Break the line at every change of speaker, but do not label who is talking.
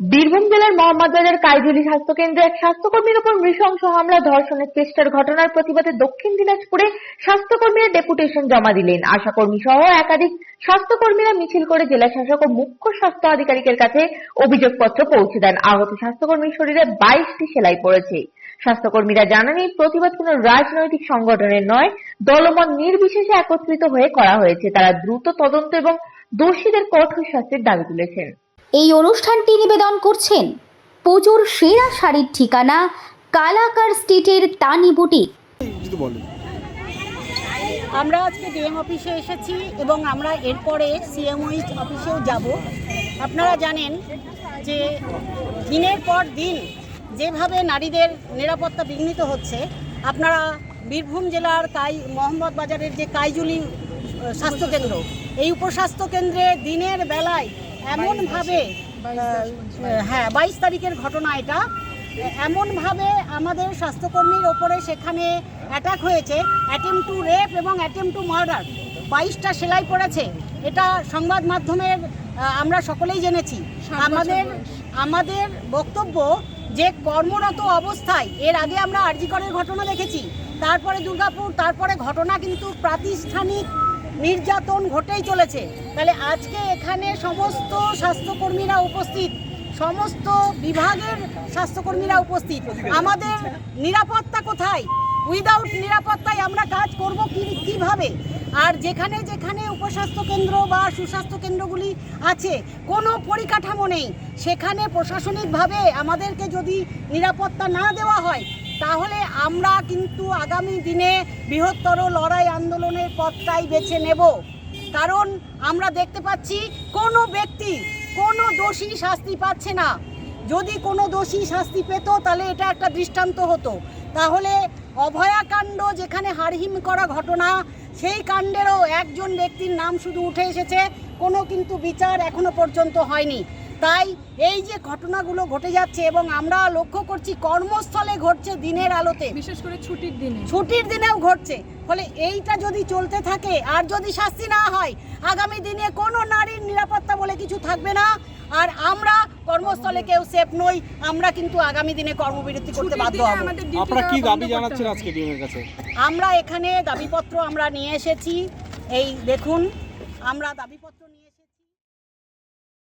বীরভূম জেলার মোহাম্মদবাজার কাইজুলি স্বাস্থ্যকেন্দ্রে এক স্বাস্থ্যকর্মীর উপর নৃশংস হামলা, ধর্ষণের চেষ্টার ঘটনার প্রতিবাদে দক্ষিণ দিনাজপুরে স্বাস্থ্যকর্মীরা ডেপুটেশন জমা দিলেন। আশাকর্মী সহ একাধিক স্বাস্থ্যকর্মীরা মিছিল করে জেলা শাসক ও মুখ্য স্বাস্থ্য আধিকারিকের কাছে অভিযোগপত্র পৌঁছে দেন। আহত স্বাস্থ্যকর্মীর শরীরে বাইশটি সেলাই পড়েছে। স্বাস্থ্যকর্মীরা জানান, এই প্রতিবাদ কোনো রাজনৈতিক সংগঠনের নয়, দলমত নির্বিশেষে একত্রিত হয়ে করা হয়েছে। তারা দ্রুত তদন্ত এবং দোষীদের কঠোর শাস্তির দাবি তুলেছেন।
এই অনুষ্ঠানটি নিবেদন করছেন পুজোর সেরা শাড়ির ঠিকানা কালাকার স্ট্রিটের তানি বুটিক।
আমরা আজকে ডিএম অফিসে এসেছি এবং আমরা এরপরে সিএমওইচ অফিসেও যাব। আপনারা জানেন যে দিনের পর দিন যেভাবে নারীদের নিরাপত্তা বিঘ্নিত হচ্ছে, আপনারা বীরভূম জেলার কাই, মোহাম্মদ বাজারের যে কাইজুলি স্বাস্থ্যকেন্দ্র এই উপস্বাস্থ্য কেন্দ্রে দিনের বেলায় এমনভাবে হ্যাঁ বাইশ তারিখের ঘটনা এটা। এমনভাবে আমাদের স্বাস্থ্যকর্মীর ওপরে সেখানে অ্যাটাক হয়েছে অ্যাটেম টু রেপ এবং অ্যাটেম টু মার্ডার বাইশটা সেলাই পড়েছে এটা সংবাদ মাধ্যমের আমরা সকলেই জেনেছি। আমাদের আমাদের বক্তব্য যে কর্মরত অবস্থায় এর আগে আমরা আরজিকরের ঘটনা দেখেছি তারপরে দুর্গাপুর তারপরে ঘটনা কিন্তু প্রাতিষ্ঠানিক নির্যাতন ঘটেই চলেছে। তাহলে আজকে এখানে সমস্ত স্বাস্থ্যকর্মীরা উপস্থিত, সমস্ত বিভাগের স্বাস্থ্যকর্মীরা উপস্থিত। আমাদের নিরাপত্তা কোথায়? উইদাউট নিরাপত্তায় আমরা কাজ করব কীভাবে? আর যেখানে যেখানে উপস্বাস্থ্য কেন্দ্র বা সুস্বাস্থ্য কেন্দ্রগুলি আছে, কোনো পরিকাঠামো নেই। সেখানে প্রশাসনিকভাবে আমাদেরকে যদি নিরাপত্তা না দেওয়া হয় তাহলে আমরা কিন্তু আগামী দিনে বৃহত্তর লড়াই আন্দোলনের পথটাই বেছে নেব। কারণ আমরা দেখতে পাচ্ছি কোনো ব্যক্তি, কোনো দোষী শাস্তি পাচ্ছে না। যদি কোনো দোষী শাস্তি পেত, তাহলে এটা একটা দৃষ্টান্ত হতো। তাহলে অভয়াকাণ্ড যেখানে হারহিম করা ঘটনা, সেই কাণ্ডেরও একজন ব্যক্তির নাম শুধু উঠে এসেছে, কোনো কিন্তু বিচার এখনও পর্যন্ত হয়নি। তাই এই যে ঘটনাগুলো ঘটে যাচ্ছে এবং আমরা লক্ষ্য করছি কর্মস্থলে ঘটছে দিনের আলোতে।
বিশেষ করে ছুটির দিনে।
ছুটির দিনেও ঘটছে। ফলে এইটা যদি চলতে থাকে আর যদি শাস্তি না হয় আগামী দিনে কোনো নারীর নিরাপত্তা বলে কিছু থাকবে না। আর আমরা কর্মস্থলে কেউ সেফ নই আমরা কিন্তু আগামী দিনে কর্মবিরতি করতে বাধ্য হব।
আপনারা কি দাবি জানাচ্ছেন। আজকে ডিএমের কাছে?
আমরা এখানে দাবিপত্র আমরা নিয়ে এসেছি। এই দেখুন আমরা দাবিপত্র নিয়ে